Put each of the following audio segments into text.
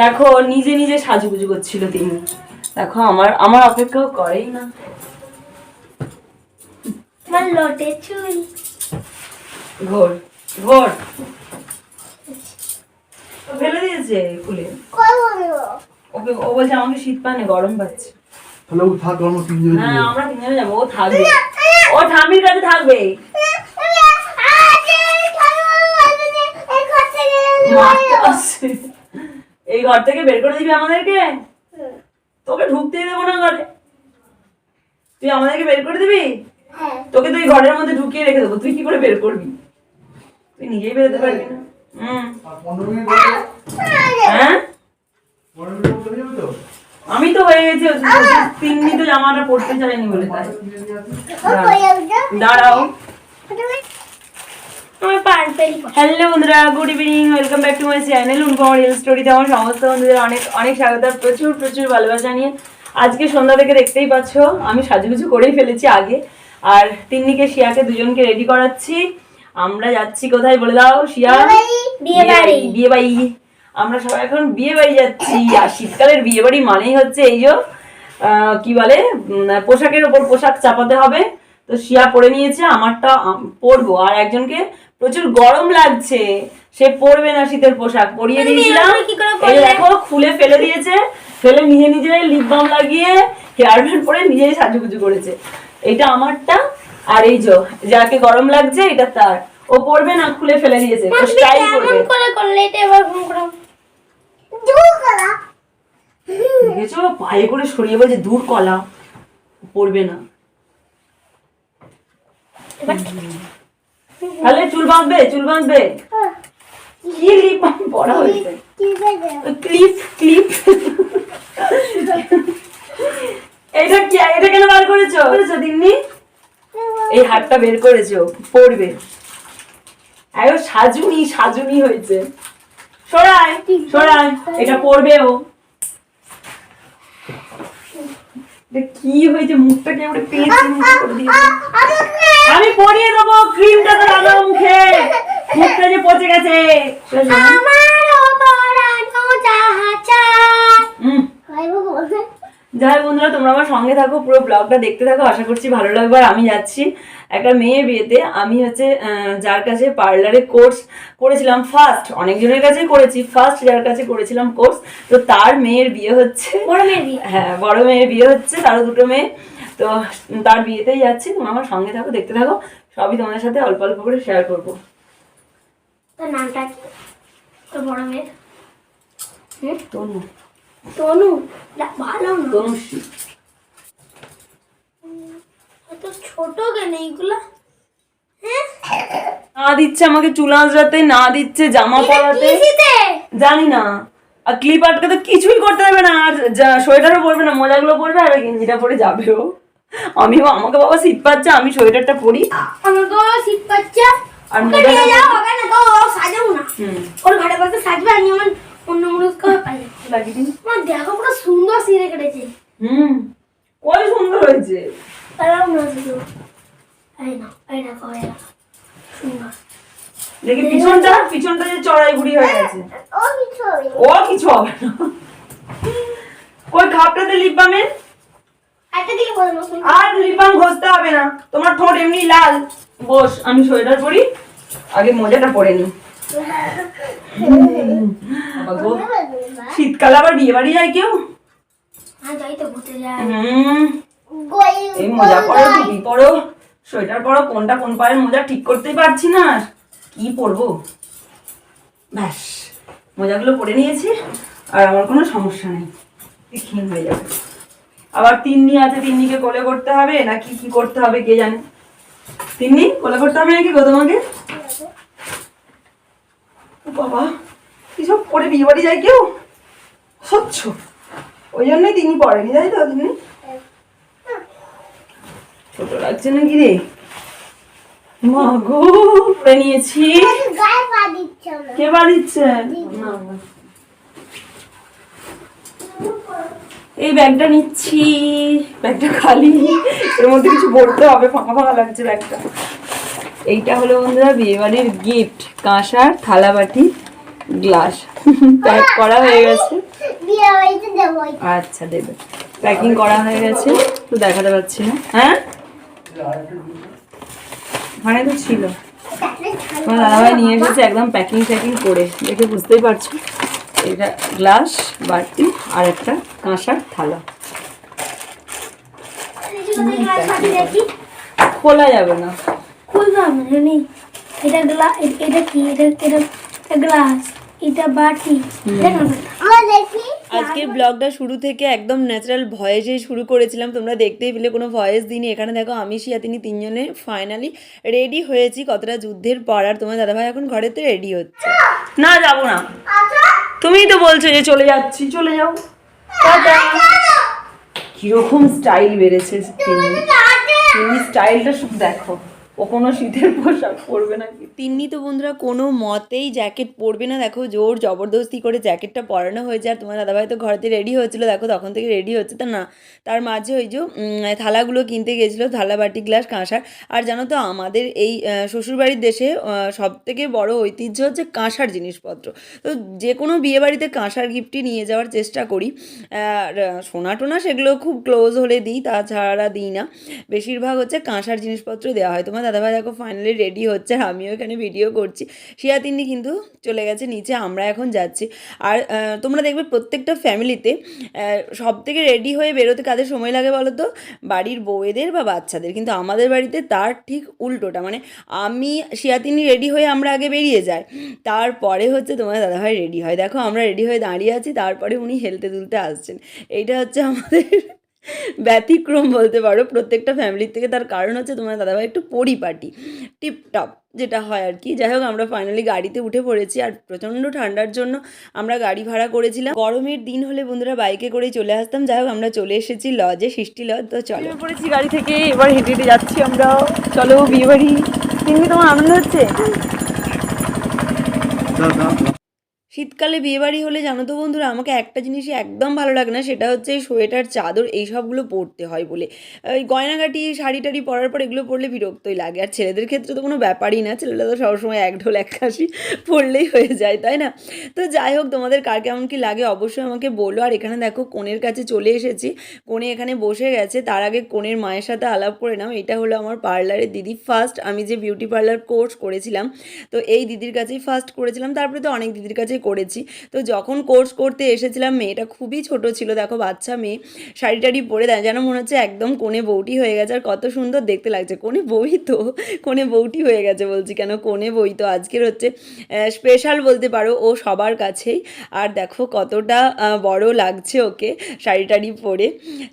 দেখো নিজে নিজে সাজুগুজু করছিল তিনি। দেখো আমার আমার অপেক্ষাও করেই না। আমার লটে চুল। ঘোর ঘোর। ফেলে দিয়েছে খুলে ওকে ও বলছে আমাকে শীত পানে গরম পাচ্ছে। তাহলে ও থাক আমরা তিনজন হ্যাঁ আমরা তিনজনে যাব ও থাকবে। ও ঠামির কাছে থাকবে। মারতে আসছে। এই ঘর থেকে বের করে দিবি আমাদেরকে? তোকে ঢুকতেই দেবো না ঘরে। তুই আমাদেরকে বের করে দিবি? তোকে তুই ঘরের মধ্যে ঢুকিয়ে রেখে দেবো। তুই কি করে বের করবি? তুই নিজেই বেরোতে পারবি না। হ্যাঁ? আমি তো হয়ে গেছি তিন্নি তো জামাটা পড়তে চাইনি বলে তাই। দাঁড়াও। হ্যালো বন্ধুরা good evening welcome back to my channel uncommon real স্টোরিতে আমার সমস্ত বন্ধুদের অনেক অনেক স্বাগত। প্রচুর প্রচুর ভালোবাসা নিয়ে আজকে সন্ধ্যা থেকে দেখতেই পাচ্ছ আমি সাজুগুজু করেই ফেলেছি আগে। আর তিন্নিকে শিয়াকে দুজনকে রেডি করাচ্ছি। আমরা যাচ্ছি কোথায় বলে দাও শিয়া? বিয়ে বাড়ি। বিয়ে বাড়ি আমরা সবাই এখন বিয়ে বাড়ি যাচ্ছি। আর শীতকালের বিয়ে বাড়ি মানেই হচ্ছে এই যে কি বলে পোশাকের ওপর পোশাক চাপাতে হবে। তো শিয়া পরে নিয়েছে আমারটা পরবো। আর একজনকে প্রচুর গরম লাগছে। সে পরবে না শীতের পোশাক। পরিয়ে দিয়েছিলাম। করে এই দেখো খুলে ফেলে দিয়েছে। ফেলে নিজে নিজে লিপ বাম লাগিয়ে হেয়ার ব্যান্ড পরে নিজেই সাজুগুজু করেছে। এটা আমারটা আর এই যে যাকে গরম লাগছে এটা তার। ও পরবে না খুলে ফেলে দিয়েছে। ও স্টাইল করবে কেমন করে করলে এটা এবার ফোন করো দেখেছ? পায়ে করে সরিয়ে বলছে দূর কলা। পড়বে না। তাহলে চুল বাঁধবে চুল বাঁধবে কি লিপ বাম পড়া হয়েছে ক্লিপ ক্লিপ এটা কি এটা কেন বার করেছ করেছ দিননি এই হাতটা বের করেছ পড়বে একদম সাজুনি সাজুনি হয়েছে সরাই সরাই এটা পড়বে ও কি হয়েছে মুখটা কেমন পেয়েছে মুখে আমি পরিয়ে দেবো ক্রিমটা তো লাগাও মুখে মুখটা যে পচে গেছে আমারও পরানো যাহা চায় হুম যাই বন্ধুরা তোমরা আমার সঙ্গে থাকো পুরো ব্লগটা দেখতে থাকো। আশা করছি ভালো লাগবে। আর আমি যাচ্ছি একটা মেয়ের বিয়েতে। আমি হচ্ছে যার কাছে পার্লারে কোর্স করেছিলাম ফার্স্ট অনেকজনের কাছেই করেছি। ফার্স্ট যার কাছে করেছিলাম কোর্স তো তার মেয়ের বিয়ে হচ্ছে। বড় মেয়ে বিয়ে? হ্যাঁ বড় মেয়ের বিয়ে হচ্ছে তারও দুটো মেয়ে। তো তার বিয়েতেই যাচ্ছি। তোমরা আমার সঙ্গে থাকো দেখতে থাকো। সবই তোমাদের সাথে অল্প অল্প করে শেয়ার করব। তোর নামটা কি? তোর বড় মেয়ের? হুম? তনু। তনু? ভালো না। তনুশ্রী। এত ছোট কেন এইগুলো? হ্যাঁ? না দিচ্ছে আমাকে চুল আঁচড়াতে না দিচ্ছে জামা পরাতে। জানি না। আর ক্লিপ আটকে তো কিছুই করতে দেবে না আর সোয়েটারও পরবে না মোজাগুলো পরবে আর ওই গেঞ্জিটা পরে যাবেও আমিও আমাকে বাবা শীত পাচ্ছে আমি সোয়েটারটা পরি। আমাকে বাবা শীত পাচ্ছে। আর ওকে মোজাটা নিয়ে যাওয়া হবে না তো সাজাবো না। ওর ঘরে বসে সাজবে আমি আমার অন্য মুরুষকে পাই লাগিয়ে দিন। আমার দেখো পুরো সুন্দর সিরে কেটেছে। হুম কই সুন্দর হয়েছে। তারাও না শুধু এই না এই না কবে সুন্দর। দেখি পিছনটা পিছনটা যে চড়াই বুড়ি হয়ে গেছে। ও কিছু ও কিছু হবে না। কই খাপটাতে লিপ বামের আর লিপ বাম ঘষতে হবে না। তোমার ঠোঁট এমনি লাল। বস আমি সোয়েটার পরি। আগে মোজাটা পরে নি। শীতকালে আবার বিয়ে বাড়ি যায় কেউ? এই মোজা পরো টুপি পরো সোয়েটার পরো কোনটা কোন পায়ের মোজা ঠিক করতেই পারছি না আর। কি পরবো? ব্যাস মোজাগুলো পরে নিয়েছি আর আমার কোনো সমস্যা নেই। ক্ষীণ হয়ে যাবে। আবার তিন্নি আছে তিন্নিকে কোলে করতে হবে নাকি কি করতে হবে কে জানে? তিন্নি কোলে করতে হবে নাকি গো তোমাকে? বাবা এসব পরে বিয়ে বাড়ি যায় কেউ? ওই জন্যই তিনি পড়েনি তাই তো ছোট লাগছে নাকি রে? মা গো না কে না, না। এই ব্যাগটা নিচ্ছি ব্যাগটা খালি। এর মধ্যে কিছু ভরতে হবে ফাঁকা ফাঁকা লাগছে ব্যাগটা। এইটা হলো বন্ধুরা বিয়ে বাড়ির গিফট কাঁসার থালা বাটি গ্লাস প্যাক করা হয়ে গেছে। আচ্ছা দেবে। প্যাকিং করা হয়ে গেছে। তো দেখাতে পাচ্ছি না। হ্যাঁ? ওখানে তো ছিল। তোমার দাদাভাই নিয়ে এসেছে একদম প্যাকিং ট্যাকিং করে। দেখে বুঝতেই পারছ। এটা গ্লাস বাটি আর একটা কাঁসার থালা। খোলা যাবে না। খুললাম জানি এটা গ্লাস এটা কি? এটা এটা গ্লাস এটা বাটি। আজকের ব্লগটা শুরু থেকে একদম ন্যাচারাল ভয়েসে শুরু করেছিলাম। তোমরা দেখতেই পেলে কোনো ভয়েস দিইনি। এখানে দেখো আমি শিয়া তিনি তিনজনে ফাইনালি রেডি হয়েছি কতটা যুদ্ধের পর। আর তোমার দাদাভাই এখন ঘরেতে রেডি হচ্ছে। না যাব না। তুমিই তো বলছো যে চলে যাচ্ছি। চলে যাও। টাটা। কীরকম স্টাইল বেড়েছে তিনি। স্টাইলটা শুধু দেখো। ও কোনো শীতের পোশাক পরবে নাকি তিন্নি তো বন্ধুরা কোনো মতেই জ্যাকেট পরবে না। দেখো জোর জবরদস্তি করে জ্যাকেটটা পরানো হয়েছে আর তোমার দাদাভাই তো ঘরেতে রেডি হয়েছিল। দেখো তখন থেকে রেডি হচ্ছে তা না। তার মাঝে ওই যে থালাগুলো কিনতে গেছিল থালা বাটি গ্লাস, কাঁসার। আর জানো তো আমাদের এই শ্বশুরবাড়ির দেশে সব থেকে বড় ঐতিহ্য হচ্ছে কাঁসার জিনিসপত্র। তো যে কোনো বিয়েবাড়িতে কাঁসার গিফটই নিয়ে যাওয়ার চেষ্টা করি। আর সোনা টোনা সেগুলো খুব ক্লোজ হলে দিই, তাছাড়া দিই না। বেশিরভাগ হচ্ছে কাঁসার জিনিসপত্র দেওয়া হয়। তোমার দাদাভাই দেখো ফাইনালি রেডি হচ্ছে আর আমিও এখানে ভিডিও করছি। শিয়া তিন্নি কিন্তু চলে গেছে নিচে, আমরা এখন যাচ্ছি। আর তোমরা দেখবে প্রত্যেকটা ফ্যামিলিতে সব থেকে রেডি হয়ে বেরোতে কাদের সময় লাগে বলো তো? বাড়ির বউয়েদের বা বাচ্চাদের। কিন্তু আমাদের বাড়িতে তার ঠিক উল্টোটা মানে আমি শিয়াতিনি রেডি হয়ে আমরা আগে বেরিয়ে যাই। তারপরে হচ্ছে তোমার দাদাভাই রেডি হয়। দেখো আমরা রেডি হয়ে দাঁড়িয়ে আছি, তারপরে উনি হেলতে তুলতে আসছেন। এইটা হচ্ছে আমাদের ব্যতিক্রম বলতে পারো। প্রত্যেকটা ফ্যামিলির থেকে তার কারণ হচ্ছে তোমার দাদাভাই একটু পরিপাটি টিপটপ যেটা হয় আর কি। যাই হোক আমরা ফাইনালি গাড়িতে উঠে পড়েছি আর প্রচণ্ড ঠান্ডার জন্য আমরা গাড়ি ভাড়া করেছিলাম। গরমের দিন হলে বন্ধুরা বাইকে করে চলে আসতাম। যাই হোক আমরা চলে এসেছি লজে সৃষ্টি লজ তো চলো। পড়েছি গাড়ি থেকে এবার হেঁটে হেঁটে যাচ্ছি আমরা। চলো বিয়ে বাড়ি তিনটি তোমার আনন্দ হচ্ছে? শীতকালে বিয়েবাড়ি হলে জানো তো বন্ধুরা, আমাকে একটা জিনিসই একদম ভালো লাগে না, সেটা হচ্ছে সোয়েটার, চাদর, এই সবগুলো পরতে হয় বলে। ওই গয়নাগাটি, শাড়ি টাড়ি পরার পর এগুলো পরলে বিরক্তই লাগে। আর ছেলেদের ক্ষেত্রে তো কোনো ব্যাপারই না, ছেলেরা তো সবসময় এক ঢোল, এক কাশি পরলেই হয়ে যায়, তাই না? তো যাই হোক, তোমাদের কার কেমন কি লাগে অবশ্যই আমাকে বলো। আর এখানে দেখো কোণের কাছে চলে এসেছি। কোণে এখানে বসে গেছে, তার আগে কোণের মায়ের সাথে আলাপ করে নাও। এটা হলো আমার পার্লারের দিদি ফার্স্ট। আমি যে বিউটি পার্লার কোর্স করেছিলাম, তো এই দিদির কাছেই ফার্স্ট করেছিলাম। তারপরে তো অনেক দিদির কাছেই করেছি। তো যখন কোর্স করতে এসেছিলাম, মেয়েটা খুবই ছোট ছিল, দেখো বাচ্চা মেয়ে, শাড়ি টাড়ি পরে দেয়, যেন মনে হচ্ছে একদম কোণে বউটি হয়ে গেছে। আর কত সুন্দর দেখতে লাগছে, কোণে বই তো, কোণে বউটি হয়ে গেছে বলছি কেন, কোণে বই তো আজকের হচ্ছে স্পেশাল বলতে পারো, ও সবার কাছেই। আর দেখো কতটা বড় লাগছে ওকে শাড়ি টাড়ি পরে।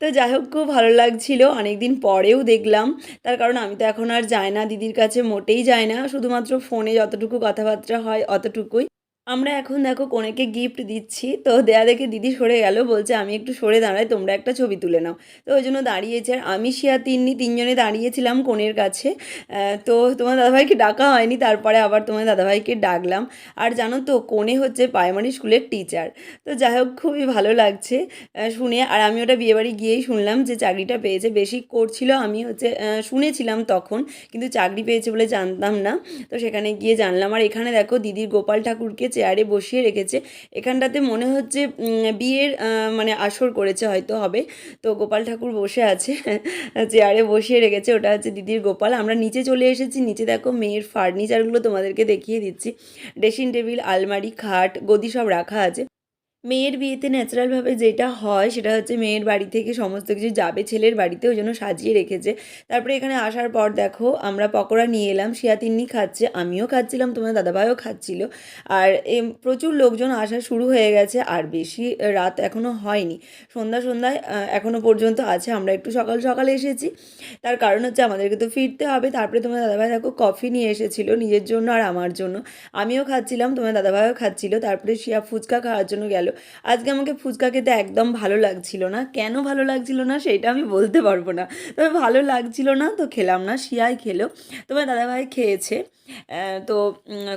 তো যাই হোক, খুব ভালো লাগছিল, অনেকদিন পরেও দেখলাম। তার কারণ আমি তো এখন আর যাই না, দিদির কাছে মোটেই যাই না, শুধুমাত্র ফোনে যতটুকু কথাবার্তা হয়, অতটুকুই। আমরা এখন দেখো কোনেকে গিফট দিচ্ছি। তো দেয়া দেখে দিদি সরে গেল, বলছে, আমি একটু সরে দাঁড়াই, তোমরা একটা ছবি তুলে নাও। তো ওই জন্য দাঁড়িয়েছে। আর আমি, শিয়া, তিন্নি তিনজনে দাঁড়িয়েছিলাম কোণের কাছে। তো তোমার দাদাভাইকে ডাকা হয়নি, তারপরে আবার তোমার দাদাভাইকে ডাকলাম। আর জানো তো কোণে হচ্ছে প্রাইমারি স্কুলের টিচার তো যাই হোক, খুবই ভালো লাগছে শুনে। আর আমি ওটা বিয়েবাড়ি গিয়েই শুনলাম যে চাকরিটা পেয়েছে, বেশি করছিল। আমি হচ্ছে শুনেছিলাম তখন, কিন্তু চাকরি পেয়েছে বলে জানতাম না। তো সেখানে গিয়ে জানলাম। আর এখানে দেখো, দিদির গোপাল ঠাকুরকে চেয়ারে বসিয়ে রেখেছে। এখানটাতে মনে হচ্ছে বিয়ের মানে আসর করেছে হয়তো হবে। তো গোপাল ঠাকুর বসে আছে, চেয়ারে বসিয়ে রেখেছে। ওটা হচ্ছে দিদির গোপাল। আমরা নিচে চলে এসেছি। নিচে দেখো মেয়ের ফার্নিচারগুলো তোমাদেরকে দেখিয়ে দিচ্ছি। ড্রেসিং টেবিল আলমারি, খাট, গদি সব রাখা আছে। মেয়ের বিয়েতে ন্যাচারালভাবে যেটা হয় সেটা হচ্ছে মেয়ের বাড়ি থেকে সমস্ত কিছু যাবে ছেলের বাড়িতে ওই জন্য সাজিয়ে রেখেছে। তারপরে এখানে আসার পর দেখো আমরা পকোড়া নিয়ে এলাম শিয়া তিন্নি খাচ্ছে আমিও খাচ্ছিলাম তোমার দাদাভাইও খাচ্ছিল। আর প্রচুর লোকজন আসা শুরু হয়ে গেছে আর বেশি রাত এখনও হয়নি। সন্ধ্যা সন্ধ্যায় আহ, এখনও পর্যন্ত আছে আমরা একটু সকাল সকালে এসেছি। তার কারণ হচ্ছে আমাদেরকে তো ফিরতে হবে তারপরে তোমার দাদাভাই দেখো কফি নিয়ে এসেছিল নিজের জন্য আর আমার জন্য। আমিও খাচ্ছিলাম তোমার দাদাভাইও খাচ্ছিল তারপরে শিয়া ফুচকা খাওয়ার জন্য গেল। আজকে আমাকে ফুচকা খেতে একদম ভালো লাগছিল না। কেন ভালো লাগছিল না সেটা আমি বলতে পারব না। তবে ভালো লাগছিল না তো খেলাম না, শিয়াই খেলো। তোমার দাদাভাই খেয়েছে। তো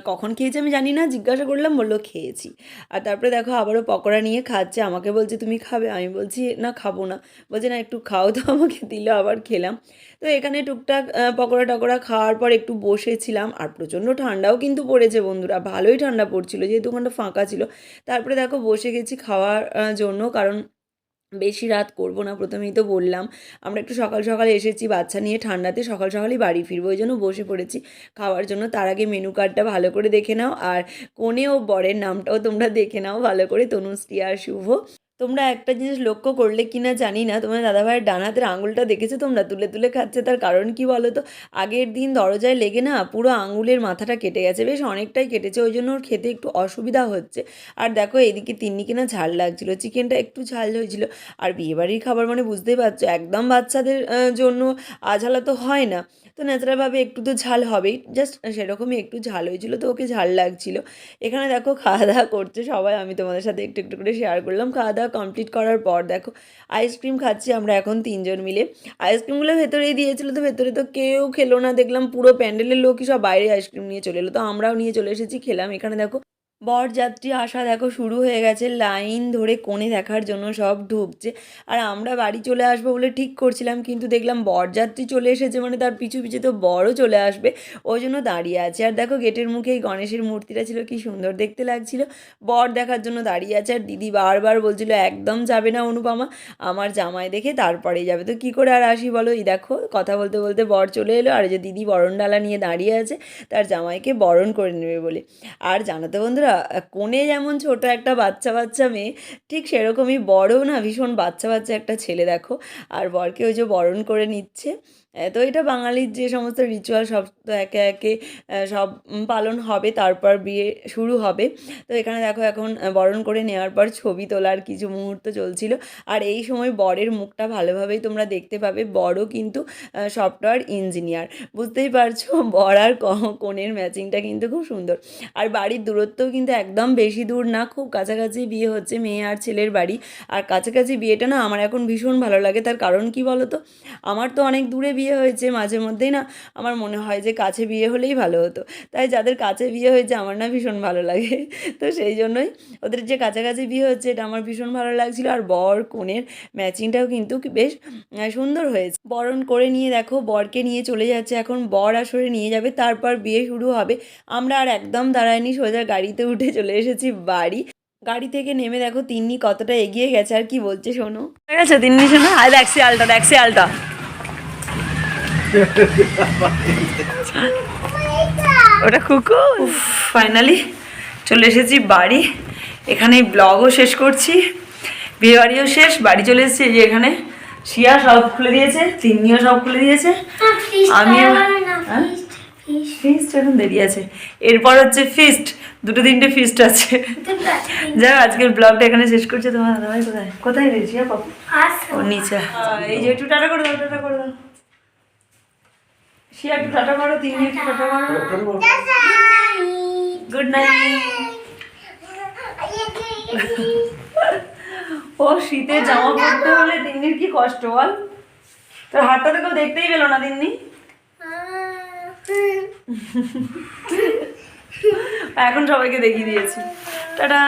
কখন খেয়েছে আমি জানি না, জিজ্ঞাসা করলাম, বলল খেয়েছি। আর তারপরে দেখো আবারও পকোড়া নিয়ে খাচ্ছে, আমাকে বলছে, তুমি খাবে? আমি বলছি, না, খাব না। বলছে, না, একটু খাও। তো আমাকে দিল, আবার খেলাম। তো এখানে টুকটাক পকোড়া টকোড়া খাওয়ার পর একটু বসেছিলাম, আর প্রচণ্ড ঠান্ডাও কিন্তু পড়েছে বন্ধুরা, ভালোই ঠান্ডা পড়ছিল, যেহেতু ওখানটা ফাঁকা ছিল। তারপরে দেখো বসে গেছি খাওয়ার জন্য, কারণ বেশি রাত করব না, প্রথমেই তো বললাম। আমরা একটু সকাল সকাল এসেছি, বাচ্চা নিয়ে ঠান্ডাতে সকাল সকালই বাড়ি ফিরবো ওই জন্য বসে পড়েছি। খাওয়ার জন্য তার আগে মেনু কার্ডটা ভালো করে দেখে নাও, আর কোনে ও বরের নামটাও তোমরা দেখে নাও, ভালো করে। তনুশ্রী আর শুভ। তোমরা একটা জিনিস লক্ষ্য করলে কিনা জানি না। তোমার দাদাভাইয়ের ডান হাতের আঙুলটা দেখেছ তোমরা? তুলে তুলে খাচ্ছে। তার কারণ কি বলো তো আগের দিন দরজায় লেগে না পুরো আঙুলের মাথাটা কেটে গেছে। বেশ অনেকটাই কেটেছে। ওই জন্য ওর খেতে একটু অসুবিধা হচ্ছে। আর দেখো, এদিকে তিন্নি কিনা ঝাল লাগছিল। চিকেনটা একটু ঝাল হয়েছিল। আর বিয়েবাড়ির খাবার মানে বুঝতেই পারছ, একদম বাচ্চাদের জন্য আঝালা তো হয় না। তো ন্যাচারালভাবে একটু তো ঝাল হবেই। জাস্ট সেরকমই একটু ঝাল হয়েছিল তো ওকে ঝাল লাগছিল। এখানে দেখো খাওয়া দাওয়া করছে সবাই, আমি তোমাদের সাথে একটু একটু করে শেয়ার করলাম। খাওয়া দাওয়া কমপ্লিট করার পর দেখো আইসক্রিম খাচ্ছি আমরা এখন তিনজন মিলে। আইসক্রিমগুলো ভেতরেই দিয়েছিল তো ভেতরে তো কেউ খেলো না। দেখলাম পুরো প্যান্ডেলের লোকই সব বাইরে আইসক্রিম নিয়ে চলে এলো। তো আমরাও নিয়ে চলে এসেছি, খেলাম। এখানে দেখো বরযাত্রী আসা দেখো শুরু হয়ে গেছে। লাইন ধরে কোণে দেখার জন্য সব ঢুকছে। আর আমরা বাড়ি চলে আসব বলে ঠিক করছিলাম, কিন্তু দেখলাম বরযাত্রী চলে এসেছে মানে তার পিছু পিছু তো বড়ও চলে আসবে, ওই জন্য দাঁড়িয়ে আছে। আর দেখো গেটের মুখে এই গণেশের মূর্তিটা ছিল, কি সুন্দর দেখতে লাগছিল। বর দেখার জন্য দাঁড়িয়ে আছে আর দিদি বারবার বলছিল, একদম যাবে না অনুপমা, আমার জামাই দেখে তারপরেই যাবে। তো কী করে আর আসি বলো? এই দেখো, কথা বলতে বলতে বর চলে এলো, আর যে দিদি বরণডালা নিয়ে দাঁড়িয়ে আছে, তার জামাইকে বরণ করে নেবে বলে। আর জানো তো বন্ধুরা, কোণে যেমন ছোট একটা বাচ্চা বাচ্চা মেয়ে, ঠিক সেরকমই বড় না, ভীষণ বাচ্চা বাচ্চা একটা ছেলে, দেখো। আর বরকে ওই যে বরণ করে নিচ্ছে। তো এটা বাঙালির যে সমস্ত রিচুয়াল সব তো একে একে সব পালন হবে, তারপর বিয়ে শুরু হবে। তো এখানে দেখো এখন বরণ করে নেওয়ার পর ছবি তোলার কিছু মুহূর্ত চলছিল। আর এই সময় বরের মুখটা ভালোভাবেই তোমরা দেখতে পাবে। বড়ও কিন্তু সফটওয়্যার ইঞ্জিনিয়ার বুঝতেই পারছ, বর আর কনের ম্যাচিংটা কিন্তু খুব সুন্দর। আর বাড়ির দূরত্বও কিন্তু একদম বেশি দূর না, খুব কাছাকাছি বিয়ে হচ্ছে মেয়ে আর ছেলের বাড়ি। আর কাছাকাছি বিয়েটা না, আমার এখন ভীষণ ভালো লাগে। তার কারণ কি বলো তো আমার তো অনেক দূরে বিয়ে হয়েছে মাঝে মধ্যেই না আমার মনে হয় যে কাছে বিয়ে হলেই ভালো হতো। তাই যাদের কাছে বিয়ে হয়েছে আমার না ভীষণ ভালো লাগে। তো সেই জন্যই ওদের যে কাছাকাছি বিয়ে হচ্ছে এটা আমার ভীষণ ভালো লাগছিল। আর বর, কনের ম্যাচিংটাও কিন্তু বেশ সুন্দর হয়েছে। বরণ করে নিয়ে দেখো, বরকে নিয়ে চলে যাচ্ছে। এখন বর আসরে নিয়ে যাবে, তারপর বিয়ে শুরু হবে। আমরা আর একদম দাঁড়ায়নি, সোজা গাড়িতে উঠে চলে এসেছি বাড়ি। গাড়ি থেকে নেমে দেখো, তিন্নি কতটা এগিয়ে গেছে। আর কি বলছে শোনো? ঠিক আছে তিন্নি শোনো? আর দেখছি আলটা দেখছি আলটা ওটা কুকু? ফাইনালি চলে এসেছি বাড়ি। এখানে ব্লগও শেষ করছি। বিয়ে বাড়িও শেষ বাড়ি চলে এসেছি এই যে এখানে। শিয়া সব খুলে দিয়েছে তিন্নিও সব খুলে দিয়েছে। আমিও হ্যাঁ? ফিস্ট এখন দেরি আছে। এরপর হচ্ছে ফিস্ট দুটো তিনটে ফিস্ট আছে। যাই আজকের ব্লগটা এখানে শেষ করছে। তোমার দাদাভাই কোথায়? কোথায় রয়েছি পাপু ও নিচে। এই যে একটু টাটা করে দাও টাটা করে দাও। শিয়া একটু টাটা করো তিন্নি একটু টাটা করো গুড নাইট। ও শীতে জামা পরতে হলে তিন্নির কি কষ্ট বল? তোর হাতটা তো কেউ দেখতেই পেল না তিন্নি এখন সবাইকে দেখিয়ে দিয়েছি। টাটা।